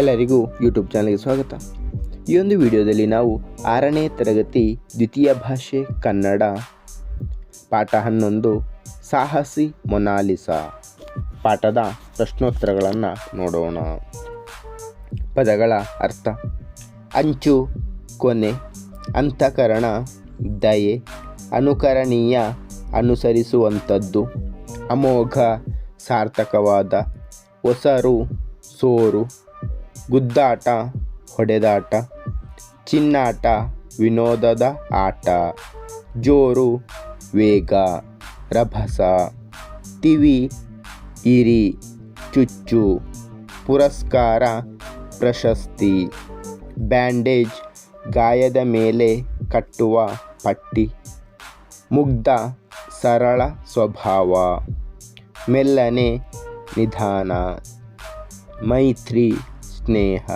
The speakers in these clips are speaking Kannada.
ಎಲ್ಲರಿಗೂ ಯೂಟ್ಯೂಬ್ ಚಾನಲ್ಗೆ ಸ್ವಾಗತ. ಈ ಒಂದು ವಿಡಿಯೋದಲ್ಲಿ ನಾವು ಆರನೇ ತರಗತಿ ದ್ವಿತೀಯ ಭಾಷೆ ಕನ್ನಡ ಪಾಠ ಹನ್ನೊಂದು, ಸಾಹಸಿ ಮೊನಾಲಿಸಾ ಪಾಠದ ಪ್ರಶ್ನೋತ್ತರಗಳನ್ನು ನೋಡೋಣ. ಪದಗಳ ಅರ್ಥ, ಅಂಚು, ಕೊನೆ, ಅಂತಃಕರಣ, ದಯೆ, ಅನುಕರಣೀಯ, ಅನುಸರಿಸುವಂಥದ್ದು, ಅಮೋಘ, ಸಾರ್ಥಕವಾದ ಹೊಸರು ಸೋರು ಗುದ್ದಾಟ, ಹೊಡೆದಾಟ, ಚಿನ್ನಾಟ, ವಿನೋದದ ಆಟ, ಜೋರು, ವೇಗ, ರಭಸ ತಿವಿ ಇರಿ, ಚುಚ್ಚು, ಪುರಸ್ಕಾರ, ಪ್ರಶಸ್ತಿ, ಬ್ಯಾಂಡೇಜ್, ಗಾಯದ ಮೇಲೆ ಕಟ್ಟುವ ಪಟ್ಟಿ, ಮುಗ್ಧ, ಸರಳ ಸ್ವಭಾವ, ಮೆಲ್ಲನೆ ನಿಧಾನ, ಮೈತ್ರಿ ಸ್ನೇಹ,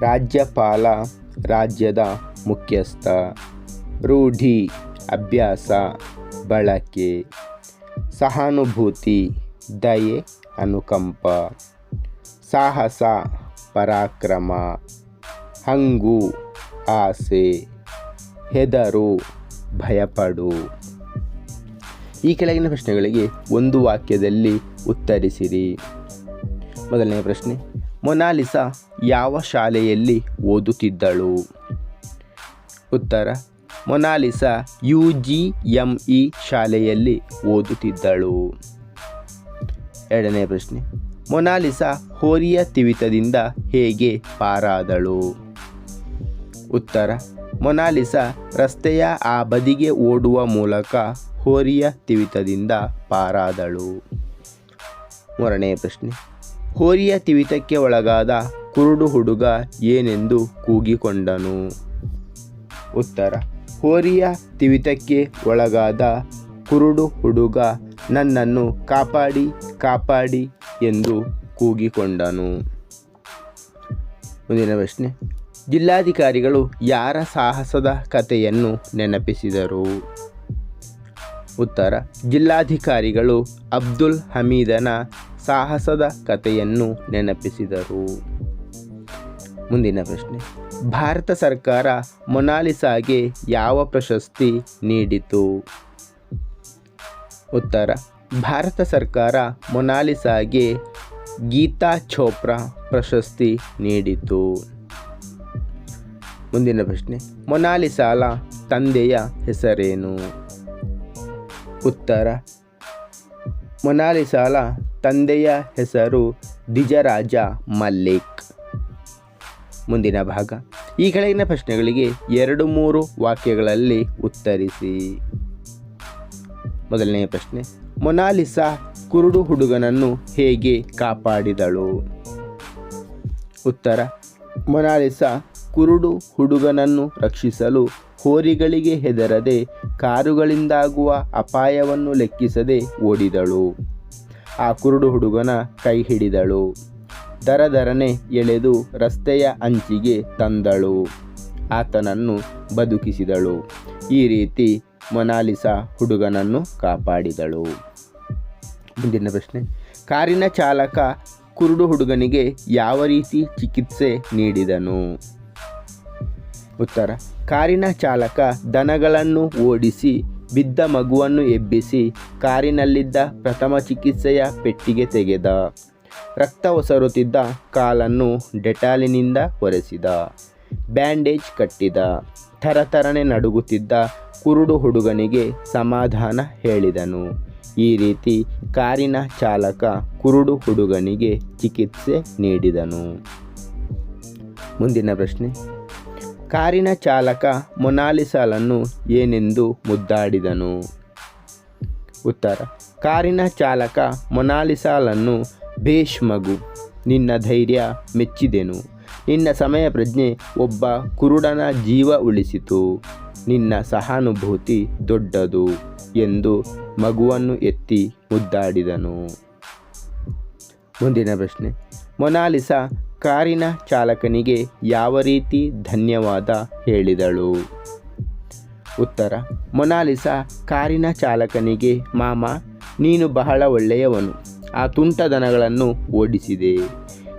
ರಾಜ್ಯಪಾಲ, ರಾಜ್ಯದ ಮುಖ್ಯಸ್ಥ, ರೂಢಿ, ಅಭ್ಯಾಸ, ಬಳಕೆ, ಸಹಾನುಭೂತಿ, ದಯೆ, ಅನುಕಂಪ, ಸಾಹಸ, ಪರಾಕ್ರಮ, ಹಂಗು, ಆಸೆ, ಹೆದರು, ಭಯಪಡು. ಈ ಕೆಳಗಿನ ಪ್ರಶ್ನೆಗಳಿಗೆ ಒಂದು ವಾಕ್ಯದಲ್ಲಿ ಉತ್ತರಿಸಿರಿ. ಮೊದಲನೇ ಪ್ರಶ್ನೆ ಮೊನಾಲಿಸಾ ಯಾವ ಶಾಲೆಯಲ್ಲಿ ಓದುತ್ತಿದ್ದಳು? ಉತ್ತರ, Monalisa U G M E ಶಾಲೆಯಲ್ಲಿ ಓದುತ್ತಿದ್ದಳು. ಎರಡನೇ ಪ್ರಶ್ನೆ, ಮೊನಾಲಿಸಾ ಹೋರಿಯ ತಿವಿತದಿಂದ ಹೇಗೆ ಪಾರಾದಳು? ಉತ್ತರ, ಮೊನಾಲಿಸಾ ರಸ್ತೆಯ ಆ ಬದಿಗೆ ಓಡುವ ಮೂಲಕ ಹೋರಿಯ ತಿವಿತದಿಂದ ಪಾರಾದಳು. ಮೂರನೇ ಪ್ರಶ್ನೆ ಹೋರಿಯ ತಿವಿತಕ್ಕೆ ಒಳಗಾದ ಕುರುಡು ಹುಡುಗ ಏನೆಂದು ಕೂಗಿಕೊಂಡನು. ಉತ್ತರ, ಹೋರಿಯ ತಿವಿತಕ್ಕೆ ಒಳಗಾದ ಕುರುಡು ಹುಡುಗ ನನ್ನನ್ನು ಕಾಪಾಡಿ ಕಾಪಾಡಿ ಎಂದು ಕೂಗಿಕೊಂಡನು. ಮುಂದಿನ ಪ್ರಶ್ನೆ, ಜಿಲ್ಲಾಧಿಕಾರಿಗಳು ಯಾರ ಸಾಹಸದ ಕಥೆಯನ್ನು ನೆನಪಿಸಿದರು? ಉತ್ತರ, ಜಿಲ್ಲಾಧಿಕಾರಿಗಳು ಅಬ್ದುಲ್ ಹಮೀದನ ಸಾಹಸದ ಕಥೆಯನ್ನು ನೆನಪಿಸಿದರು. ಮುಂದಿನ ಪ್ರಶ್ನೆ. ಭಾರತ ಸರ್ಕಾರ ಮೊನಾಲಿಸಾಗೆ ಯಾವ ಪ್ರಶಸ್ತಿ ನೀಡಿತು? ಉತ್ತರ. ಭಾರತ ಸರ್ಕಾರ ಮೊನಾಲಿಸಾಗೆ ಗೀತಾ ಚೋಪ್ರಾ ಪ್ರಶಸ್ತಿ ನೀಡಿತು. ಮುಂದಿನ ಪ್ರಶ್ನೆ. ಮೊನಾಲಿಸಾಲ ತಂದೆಯ ಹೆಸರೇನು? ಉತ್ತರ. ಮೊನಾಲಿಸಾಲ ತಂದೆಯ ಹೆಸರು ದಿಜರಾಜ ಮಲ್ಲಿಕ್. ಮುಂದಿನ ಭಾಗ. ಈ ಕೆಳಗಿನ ಪ್ರಶ್ನೆಗಳಿಗೆ ಎರಡು ಮೂರು ವಾಕ್ಯಗಳಲ್ಲಿ ಉತ್ತರಿಸಿ. ಮೊದಲನೆಯ ಪ್ರಶ್ನೆ, ಮೊನಾಲಿಸಾ ಕುರುಡು ಹುಡುಗನನ್ನು ಹೇಗೆ ಕಾಪಾಡಿದಳು? ಉತ್ತರ, ಮೊನಾಲಿಸಾ ಕುರುಡು ಹುಡುಗನನ್ನು ರಕ್ಷಿಸಲು ಹೋರಿಗಳಿಗೆ ಹೆದರದೆ ಕಾರುಗಳಿಂದಾಗುವ ಅಪಾಯವನ್ನು ಲೆಕ್ಕಿಸದೆ ಓಡಿದಳು. ಆ ಕುರುಡು ಹುಡುಗನ ಕೈ ಹಿಡಿದಳು. ದರದರನೆ ಎಳೆದು ರಸ್ತೆಯ ಅಂಚಿಗೆ ತಂದಳು. ಆತನನ್ನು ಬದುಕಿಸಿದಳು. ಈ ರೀತಿ ಮೊನಾಲಿಸಾ ಹುಡುಗನನ್ನು ಕಾಪಾಡಿದಳು. ಮುಂದಿನ ಪ್ರಶ್ನೆ. ಕಾರಿನ ಚಾಲಕ ಕುರುಡು ಹುಡುಗನಿಗೆ ಯಾವ ರೀತಿ ಚಿಕಿತ್ಸೆ ನೀಡಿದನು? ಉತ್ತರ. ಕಾರಿನ ಚಾಲಕ ದನಗಳನ್ನು ಓಡಿಸಿ ಬಿದ್ದ ಮಗುವನ್ನು ಎಬ್ಬಿಸಿ ಕಾರಿನಲ್ಲಿದ್ದ ಪ್ರಥಮ ಚಿಕಿತ್ಸೆಯ ಪೆಟ್ಟಿಗೆ ತೆಗೆದ. ರಕ್ತ ಒಸರುತ್ತಿದ್ದ ಕಾಲನ್ನು ಡೆಟಾಲಿನಿಂದ ಒರೆಸಿದ. ಬ್ಯಾಂಡೇಜ್ ಕಟ್ಟಿದ. ಥರಥರನೆ ನಡುಗುತ್ತಿದ್ದ ಕುರುಡು ಹುಡುಗನಿಗೆ ಸಮಾಧಾನ ಹೇಳಿದನು. ಈ ರೀತಿ ಕಾರಿನ ಚಾಲಕ ಕುರುಡು ಹುಡುಗನಿಗೆ ಚಿಕಿತ್ಸೆ ನೀಡಿದನು. ಮುಂದಿನ ಪ್ರಶ್ನೆ. ಕಾರಿನ ಚಾಲಕ ಮೊನಾಲಿಸಾಲನ್ನು ಏನೆಂದು ಮುದ್ದಾಡಿದನು? ಉತ್ತರ, ಕಾರಿನ ಚಾಲಕ ಮೊನಾಲಿಸಾಲನ್ನು, ಭೇಷ್ ಮಗು, ನಿನ್ನ ಧೈರ್ಯ ಮೆಚ್ಚಿದೆನು. ನಿನ್ನ ಸಮಯ ಪ್ರಜ್ಞೆ ಒಬ್ಬ ಕುರುಡನ ಜೀವ ಉಳಿಸಿತು. ನಿನ್ನ ಸಹಾನುಭೂತಿ ದೊಡ್ಡದು ಎಂದು ಮಗುವನ್ನು ಎತ್ತಿ ಮುದ್ದಾಡಿದನು. ಮುಂದಿನ ಪ್ರಶ್ನೆ, ಮೊನಾಲಿಸಾ ಕಾರಿನ ಚಾಲಕನಿಗೆ ಯಾವ ರೀತಿ ಧನ್ಯವಾದ ಹೇಳಿದಳು? ಉತ್ತರ, ಮೊನಾಲಿಸಾ ಕಾರಿನ ಚಾಲಕನಿಗೆ, ಮಾಮ, ನೀನು ಬಹಳ ಒಳ್ಳೆಯವನು. ಆ ತುಂಟದನಗಳನ್ನು ಓಡಿಸಿದೆ.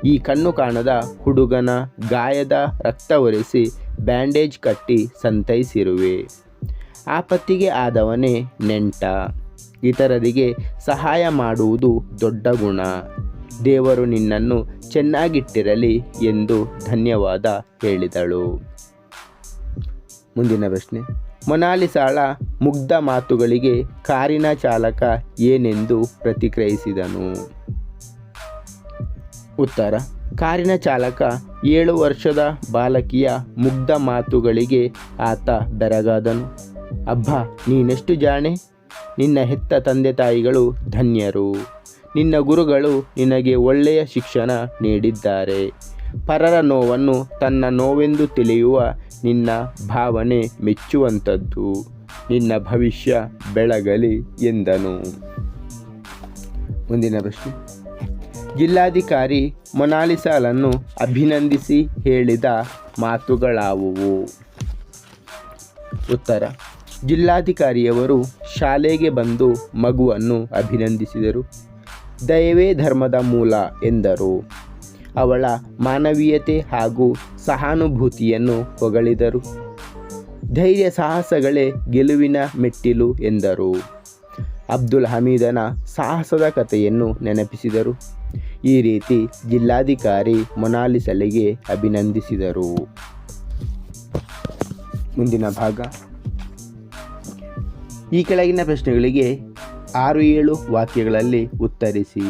ಈ ಕಣ್ಣು ಕಾಣದ ಹುಡುಗನ ಗಾಯದ ರಕ್ತ ಒರೆಸಿ ಬ್ಯಾಂಡೇಜ್ ಕಟ್ಟಿ ಸಂತೈಸಿರುವೆ. ಆಪತ್ತಿಗೆ ಆದವನೇ ನೆಂಟ. ಇತರರಿಗೆ ಸಹಾಯ ಮಾಡುವುದು ದೊಡ್ಡ ಗುಣ. ದೇವರು ನಿನ್ನನ್ನು ಚೆನ್ನಾಗಿಟ್ಟಿರಲಿ ಎಂದು ಧನ್ಯವಾದ ಹೇಳಿದಳು. ಮುಂದಿನ ಪ್ರಶ್ನೆ. ಮೊನಾಲಿಸಾಳ ಮುಗ್ಧ ಮಾತುಗಳಿಗೆ ಕಾರಿನ ಚಾಲಕ ಏನೆಂದು ಪ್ರತಿಕ್ರಿಯಿಸಿದನು. ಉತ್ತರ. ಕಾರಿನ ಚಾಲಕ ಏಳು ವರ್ಷದ ಬಾಲಕಿಯ ಮುಗ್ಧ ಮಾತುಗಳಿಗೆ ಆತ ಬೆರಗಾದನು. ಅಬ್ಬ, ನೀನೆಷ್ಟು ಜಾಣೆ? ನಿನ್ನ ಹೆತ್ತ ತಂದೆ ತಾಯಿಗಳು ಧನ್ಯರು. ನಿನ್ನ ಗುರುಗಳು ನಿನಗೆ ಒಳ್ಳೆಯ ಶಿಕ್ಷಣ ನೀಡಿದ್ದಾರೆ. ಪರರ ನೋವನ್ನು ತನ್ನ ನೋವೆಂದು ತಿಳಿಯುವ ನಿನ್ನ ಭಾವನೆ ಮೆಚ್ಚುವಂಥದ್ದು. ನಿನ್ನ ಭವಿಷ್ಯ ಬೆಳಗಲಿ ಎಂದನು. ಮುಂದಿನ ಪ್ರಶ್ನೆ. ಜಿಲ್ಲಾಧಿಕಾರಿ ಮೊನಾಲಿಸಾಲನ್ನು ಅಭಿನಂದಿಸಿ ಹೇಳಿದ ಮಾತುಗಳಾವುವು? ಉತ್ತರ. ಜಿಲ್ಲಾಧಿಕಾರಿಯವರು ಶಾಲೆಗೆ ಬಂದು ಮಗುವನ್ನು ಅಭಿನಂದಿಸಿದರು. ದಯವೇ ಧರ್ಮದ ಮೂಲ ಎಂದರು. ಅವಳ ಮಾನವೀಯತೆ ಹಾಗೂ ಸಹಾನುಭೂತಿಯನ್ನು ಹೊಗಳಿದರು. ಧೈರ್ಯ ಸಾಹಸಗಳೇ ಗೆಲುವಿನ ಮೆಟ್ಟಿಲು ಎಂದರು. ಅಬ್ದುಲ್ ಹಮೀದನ ಸಾಹಸದ ಕಥೆಯನ್ನು ನೆನಪಿಸಿದರು. ಈ ರೀತಿ ಜಿಲ್ಲಾಧಿಕಾರಿ ಮೊನಾಲಿಸಲಿಗೆ ಅಭಿನಂದಿಸಿದರು. ಮುಂದಿನ ಭಾಗ. ಈ ಕೆಳಗಿನ ಪ್ರಶ್ನೆಗಳಿಗೆ ಆರು ಏಳು ವಾಕ್ಯಗಳಲ್ಲಿ ಉತ್ತರಿಸಿ.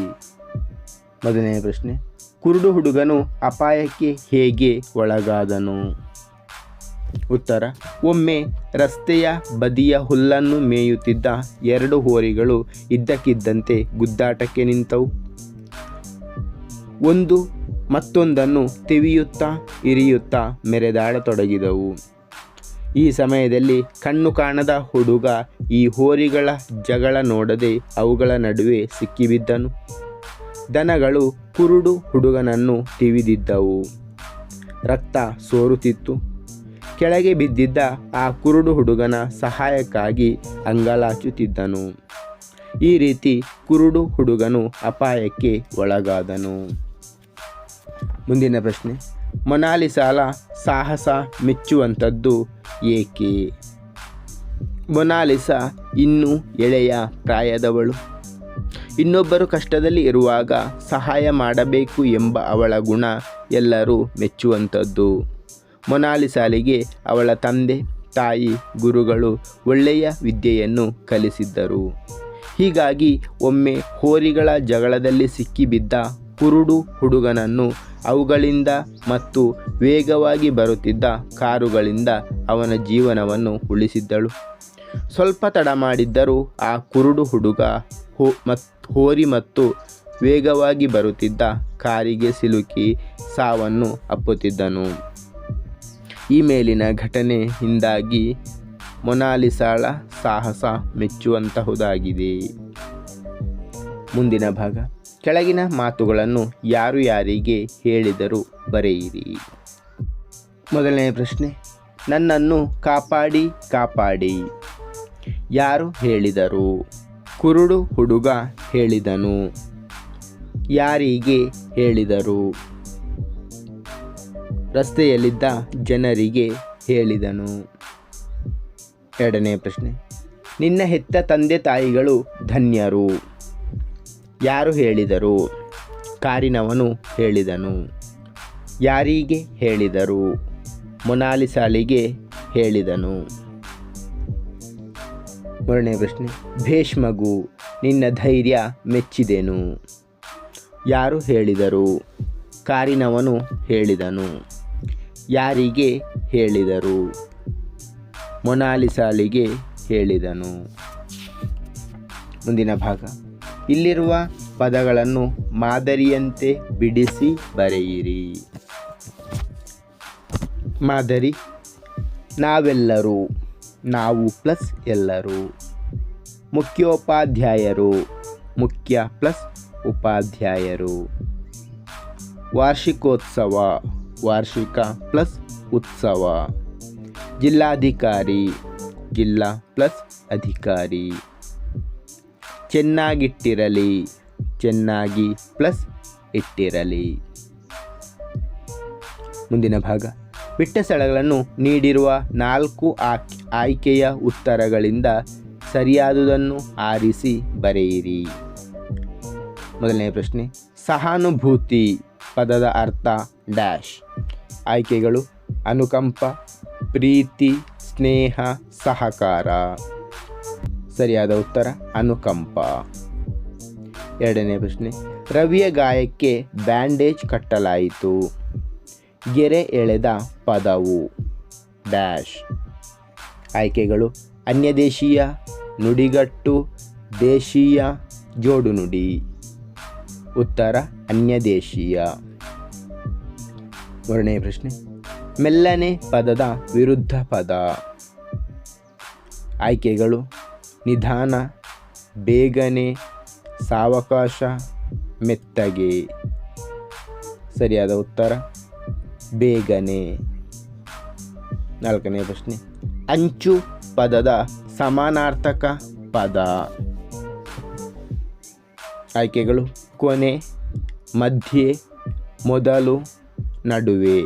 ಮೊದಲನೇ ಪ್ರಶ್ನೆ, ಕುರುಡು ಹುಡುಗನು ಅಪಾಯಕ್ಕೆ ಹೇಗೆ ಒಳಗಾದನು? ಉತ್ತರ, ಒಮ್ಮೆ ರಸ್ತೆಯ ಬದಿಯ ಹುಲ್ಲನ್ನು ಮೇಯುತ್ತಿದ್ದ ಎರಡು ಹೋರಿಗಳು ಇದ್ದಕ್ಕಿದ್ದಂತೆ ಗುದ್ದಾಟಕ್ಕೆ ನಿಂತವು. ಒಂದು ಮತ್ತೊಂದನ್ನು ತಿವಿಯುತ್ತಾ, ಇರಿಯುತ್ತಾ ಮೆರೆದಾಡತೊಡಗಿದವು ಈ ಸಮಯದಲ್ಲಿ ಕಣ್ಣು ಕಾಣದ ಹುಡುಗ ಈ ಹೋರಿಗಳ ಜಗಳ ನೋಡದೆ ಅವುಗಳ ನಡುವೆ ಸಿಕ್ಕಿಬಿದ್ದನು. ದನಗಳು ಕುರುಡು ಹುಡುಗನನ್ನು ತಿವಿದಿದ್ದವು. ರಕ್ತ ಸೋರುತ್ತಿತ್ತು. ಕೆಳಗೆ ಬಿದ್ದಿದ್ದ ಆ ಕುರುಡು ಹುಡುಗನ ಸಹಾಯಕ್ಕಾಗಿ ಅಂಗಲಾಚುತ್ತಿದ್ದನು. ಈ ರೀತಿ ಕುರುಡು ಹುಡುಗನು ಅಪಾಯಕ್ಕೆ ಒಳಗಾದನು. ಮುಂದಿನ ಪ್ರಶ್ನೆ. ಮೊನಾಲಿಸಾಲ ಸಾಹಸ ಮೆಚ್ಚುವಂಥದ್ದು ಏಕೆ? ಮೊನಾಲಿಸ ಇನ್ನೂ ಎಳೆಯ ಪ್ರಾಯದವಳು. ಇನ್ನೊಬ್ಬರು ಕಷ್ಟದಲ್ಲಿ ಇರುವಾಗ ಸಹಾಯ ಮಾಡಬೇಕು ಎಂಬ ಅವಳ ಗುಣ ಎಲ್ಲರೂ ಮೆಚ್ಚುವಂಥದ್ದು. ಮೊನಾಲಿಸಾಲಿಗೆ ಅವಳ ತಂದೆ, ತಾಯಿ, ಗುರುಗಳು ಒಳ್ಳೆಯ ವಿದ್ಯೆಯನ್ನು ಕಲಿಸಿದ್ದರು. ಹೀಗಾಗಿ ಒಮ್ಮೆ ಹೋರಿಗಳ ಜಗಳದಲ್ಲಿ ಸಿಕ್ಕಿಬಿದ್ದ ಕುರುಡು ಹುಡುಗನನ್ನು ಅವುಗಳಿಂದ ಮತ್ತು ವೇಗವಾಗಿ ಬರುತ್ತಿದ್ದ ಕಾರುಗಳಿಂದ ಅವನ ಜೀವನವನ್ನು ಉಳಿಸಿದ್ದಳು. ಸ್ವಲ್ಪ ತಡ ಮಾಡಿದ್ದರೂ ಆ ಕುರುಡು ಹುಡುಗ ಹೋ ಮತ್, ಹೋರಿ ಮತ್ತು ವೇಗವಾಗಿ ಬರುತ್ತಿದ್ದ ಕಾರಿಗೆ ಸಿಲುಕಿ ಸಾವನ್ನು ಅಪ್ಪುತ್ತಿದ್ದನು. ಈ ಮೇಲಿನ ಘಟನೆಯಿಂದಾಗಿ ಮೊನಾಲಿಸಾಳ ಸಾಹಸ ಮೆಚ್ಚುವಂತಹುದಾಗಿದೆ. ಮುಂದಿನ ಭಾಗ. ಕೆಳಗಿನ ಮಾತುಗಳನ್ನು ಯಾರು ಯಾರಿಗೆ ಹೇಳಿದರು ಬರೆಯಿರಿ. ಮೊದಲನೇ ಪ್ರಶ್ನೆ, ನನ್ನನ್ನು ಕಾಪಾಡಿ ಕಾಪಾಡಿ. ಯಾರು ಹೇಳಿದರು? ಕುರುಡು ಹುಡುಗ ಹೇಳಿದನು. ಯಾರಿಗೆ ಹೇಳಿದರು? ರಸ್ತೆಯಲ್ಲಿದ್ದ ಜನರಿಗೆ ಹೇಳಿದನು. ಎರಡನೇ ಪ್ರಶ್ನೆ, ನಿನ್ನ ಹೆತ್ತ ತಂದೆ ತಾಯಿಗಳು ಧನ್ಯರು. ಯಾರು ಹೇಳಿದರು? ಕಾರಿನವನು ಹೇಳಿದನು. ಯಾರಿಗೆ ಹೇಳಿದರು? ಮೊನಾಲಿಸಾಲಿಗೆ ಹೇಳಿದನು. ಮೂರನೇ ಪ್ರಶ್ನೆ ಭೇಷ್ಮಗು ನಿನ್ನ ಧೈರ್ಯ ಮೆಚ್ಚಿದೆನು. ಯಾರು ಹೇಳಿದರು? ಕಾರಿನವನು ಹೇಳಿದನು. ಯಾರಿಗೆ ಹೇಳಿದರು? ಮೊನಾಲಿಸಾಲಿಗೆ ಹೇಳಿದನು. ಮುಂದಿನ ಭಾಗ. ಇಲ್ಲಿರುವ ಪದಗಳನ್ನು ಮಾದರಿಯಂತೆ ಬಿಡಿಸಿ ಬರೆಯಿರಿ. ಮಾದರಿ, ನಾವೆಲ್ಲರೂ, ನಾವು ಪ್ಲಸ್ ಎಲ್ಲರೂ. ಮುಖ್ಯೋಪಾಧ್ಯಾಯರು, ಮುಖ್ಯ ಪ್ಲಸ್ ಉಪಾಧ್ಯಾಯರು. ವಾರ್ಷಿಕೋತ್ಸವ, ವಾರ್ಷಿಕ ಪ್ಲಸ್ ಉತ್ಸವ. ಜಿಲ್ಲಾಧಿಕಾರಿ, ಜಿಲ್ಲಾ ಪ್ಲಸ್ ಅಧಿಕಾರಿ. ಚೆನ್ನಾಗಿಟ್ಟಿರಲಿ. ಚೆನ್ನಾಗಿ ಪ್ಲಸ್ ಇಟ್ಟಿರಲಿ. ಮುಂದಿನ ಭಾಗ. ಬಿಟ್ಟ ಸ್ಥಳಗಳನ್ನು ನೀಡಿರುವ ನಾಲ್ಕು ಆಯ್ಕೆಯ ಉತ್ತರಗಳಿಂದ ಸರಿಯಾದುದನ್ನು ಆರಿಸಿ ಬರೆಯಿರಿ. ಮೊದಲನೇ ಪ್ರಶ್ನೆ. ಸಹಾನುಭೂತಿ ಪದದ ಅರ್ಥ ಡ್ಯಾಶ್. ಆಯ್ಕೆಗಳು ಅನುಕಂಪ, ಪ್ರೀತಿ, ಸ್ನೇಹ, ಸಹಕಾರ. ಸರಿಯಾದ ಉತ್ತರ? ಅನುಕಂಪ. ಎರಡನೇ ಪ್ರಶ್ನೆ. ರವಿಯ ಗಾಯಕ್ಕೆ ಬ್ಯಾಂಡೇಜ್ ಕಟ್ಟಲಾಯಿತು. ಗೆರೆ ಎಳೆದ ಪದವು. ಡ್ಯಾಶ್. ಆಯ್ಕೆಗಳು. ಅನ್ಯದೇಶೀಯ ನುಡಿಗಟ್ಟು, ದೇಶೀಯ ಜೋಡುನುಡಿ. ಉತ್ತರ, ಅನ್ಯದೇಶೀಯ. ಮೂರನೇ ಪ್ರಶ್ನೆ. ಮೆಲ್ಲನೆ ಪದದ ವಿರುದ್ಧ ಪದ. ಆಯ್ಕೆಗಳು. ನಿಧಾನ, ಬೇಗನೆ, ಸಾವಕಾಶ, ಮೆತ್ತಗೆ. ಸರಿಯಾದ ಉತ್ತರ? ಬೇಗನೆ. ನಾಲ್ಕನೇ ಪ್ರಶ್ನೆ. ಅಂಚು ಪದದ ಸಮಾನಾರ್ಥಕ ಪದ. ಆಯ್ಕೆಗಳು ಕೊನೆ, ಮಧ್ಯೆ, ಮೊದಲು, ನಡುವೆ.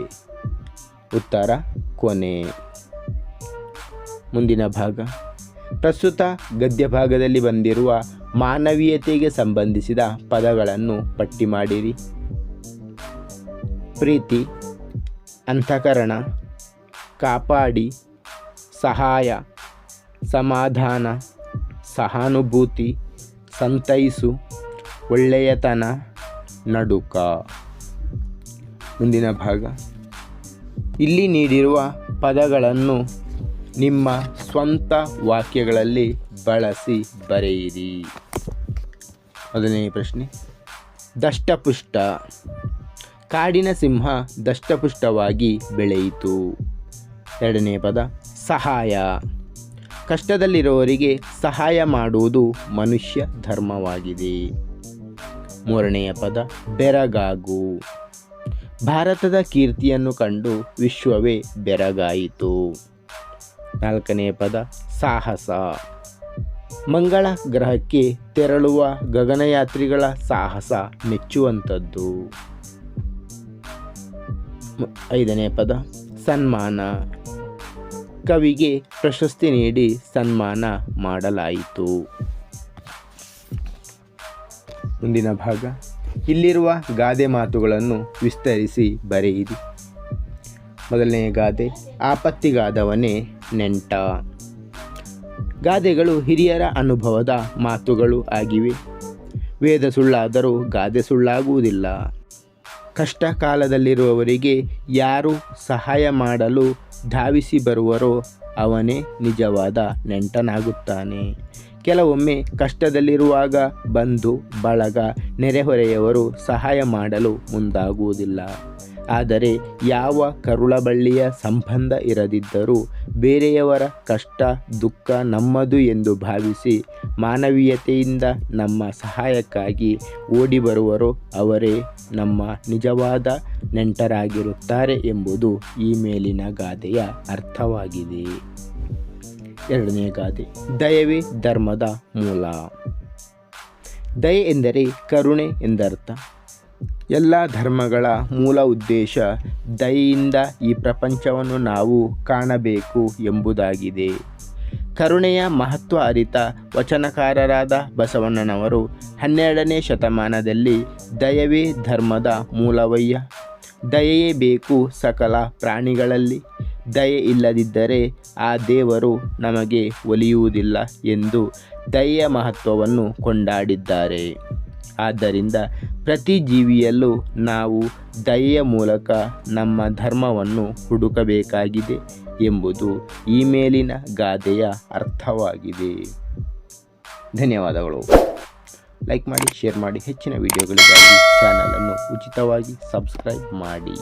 ಉತ್ತರ ಕೊನೆ. ಮುಂದಿನ ಭಾಗ. ಪ್ರಸ್ತುತ ಗದ್ಯ ಭಾಗದಲ್ಲಿ ಬಂದಿರುವ ಮಾನವೀಯತೆಗೆ ಸಂಬಂಧಿಸಿದ ಪದಗಳನ್ನು ಪಟ್ಟಿ ಮಾಡಿರಿ. ಪ್ರೀತಿ, ಅಂತಃಕರಣ, ಕಾಪಾಡಿ, ಸಹಾಯ, ಸಮಾಧಾನ, ಸಹಾನುಭೂತಿ, ಸಂತೈಸು, ಒಳ್ಳೆಯತನ, ನಡುಕ. ಮುಂದಿನ ಭಾಗ. ಇಲ್ಲಿ ನೀಡಿರುವ ಪದಗಳನ್ನು ನಿಮ್ಮ ಸ್ವಂತ ವಾಕ್ಯಗಳಲ್ಲಿ ಬಳಸಿ ಬರೆಯಿರಿ. ಮೊದಲನೇ ಪ್ರಶ್ನೆ. ದಷ್ಟಪುಷ್ಟ. ಕಾಡಿನ ಸಿಂಹ ದಷ್ಟಪುಷ್ಟವಾಗಿ ಬೆಳೆಯಿತು. ಎರಡನೇ ಪದ, ಸಹಾಯ. ಕಷ್ಟದಲ್ಲಿರುವವರಿಗೆ ಸಹಾಯ ಮಾಡುವುದು ಮನುಷ್ಯ ಧರ್ಮವಾಗಿದೆ. ಮೂರನೆಯ ಪದ, ಬೆರಗಾಗು. ಭಾರತದ ಕೀರ್ತಿಯನ್ನು ಕಂಡು ವಿಶ್ವವೇ ಬೆರಗಾಯಿತು. ನಾಲ್ಕನೆಯ ಪದ ಸಾಹಸ. ಮಂಗಳ ಗ್ರಹಕ್ಕೆ ತೆರಳುವ ಗಗನಯಾತ್ರಿಗಳ ಸಾಹಸ ಮೆಚ್ಚುವಂಥದ್ದು. ಐದನೇ ಪದ ಸನ್ಮಾನ. ಕವಿಗೆ ಪ್ರಶಸ್ತಿ ನೀಡಿ ಸನ್ಮಾನ ಮಾಡಲಾಯಿತು. ಮುಂದಿನ ಭಾಗ, ಇಲ್ಲಿರುವ ಗಾದೆ ಮಾತುಗಳನ್ನು ವಿಸ್ತರಿಸಿ ಬರೆಯಿರಿ. ಮೊದಲನೆಯ ಗಾದೆ, ಆಪತ್ತಿಗಾದವನೇ ನೆಂಟ. ಗಾದೆಗಳು ಹಿರಿಯರ ಅನುಭವದ ಮಾತುಗಳು ಆಗಿವೆ. ವೇದ ಸುಳ್ಳಾದರೂ ಗಾದೆ ಸುಳ್ಳಾಗುವುದಿಲ್ಲ. ಕಷ್ಟ ಕಾಲದಲ್ಲಿರುವವರಿಗೆ ಯಾರು ಸಹಾಯ ಮಾಡಲು ಧಾವಿಸಿ ಬರುವರೋ ಅವನೇ ನಿಜವಾದ ನೆಂಟನಾಗುತ್ತಾನೆ. ಕೆಲವೊಮ್ಮೆ ಕಷ್ಟದಲ್ಲಿರುವಾಗ ಬಂಧು ಬಳಗ ನೆರೆಹೊರೆಯವರು ಸಹಾಯ ಮಾಡಲು ಮುಂದಾಗುವುದಿಲ್ಲ. ಆದರೆ ಯಾವ ಕರುಳಬಳ್ಳಿಯ ಸಂಬಂಧ ಇರದಿದ್ದರೂ ಬೇರೆಯವರ ಕಷ್ಟ, ದುಃಖ ನಮ್ಮದು ಎಂದು ಭಾವಿಸಿ ಮಾನವೀಯತೆಯಿಂದ ನಮ್ಮ ಸಹಾಯಕ್ಕಾಗಿ ಓಡಿ ಬರುವರೋ ಅವರೇ ನಮ್ಮ ನಿಜವಾದ ನೆಂಟರಾಗಿರುತ್ತಾರೆ ಎಂಬುದು ಈ ಮೇಲಿನ ಗಾದೆಯ ಅರ್ಥವಾಗಿದೆ. ಎರಡನೇ ಗಾದೆ, ದಯವೇ ಧರ್ಮದ ಮೂಲ. ದಯೆ ಎಂದರೆ ಕರುಣೆ ಎಂದರ್ಥ. ಎಲ್ಲ ಧರ್ಮಗಳ ಮೂಲ ಉದ್ದೇಶ ದಯೆಯಿಂದ ಈ ಪ್ರಪಂಚವನ್ನು ನಾವು ಕಾಣಬೇಕು ಎಂಬುದಾಗಿದೆ. ಕರುಣೆಯ ಮಹತ್ವ ಅರಿತ ವಚನಕಾರರಾದ ಬಸವಣ್ಣನವರು ಹನ್ನೆರಡನೇ ಶತಮಾನದಲ್ಲಿ ದಯವೇ ಧರ್ಮದ ಮೂಲವಯ್ಯ. ದಯೆಯೇ ಬೇಕು ಸಕಲ ಪ್ರಾಣಿಗಳಲ್ಲಿ. ದಯೆ ಇಲ್ಲದಿದ್ದರೆ ಆ ದೇವರು ನಮಗೆ ಒಲಿಯುವುದಿಲ್ಲ ಎಂದು ದಯೆಯ ಮಹತ್ವವನ್ನು ಕೊಂಡಾಡಿದ್ದಾರೆ. ಆದ್ದರಿಂದ ಪ್ರತಿ ಜೀವಿಯಲ್ಲೂ ನಾವು ದಯೆಯ ಮೂಲಕ ನಮ್ಮ ಧರ್ಮವನ್ನು ಹುಡುಕಬೇಕಾಗಿದೆ ಎಂಬುದು ಈ ಮೇಲಿನ ಗಾದೆಯ ಅರ್ಥವಾಗಿದೆ. ಧನ್ಯವಾದಗಳು. ಲೈಕ್ ಮಾಡಿ, ಶೇರ್ ಮಾಡಿ. ಹೆಚ್ಚಿನ ವಿಡಿಯೋಗಳಿಗಾಗಿ ಚಾನಲನ್ನು ಉಚಿತವಾಗಿ ಸಬ್ಸ್ಕ್ರೈಬ್ ಮಾಡಿ.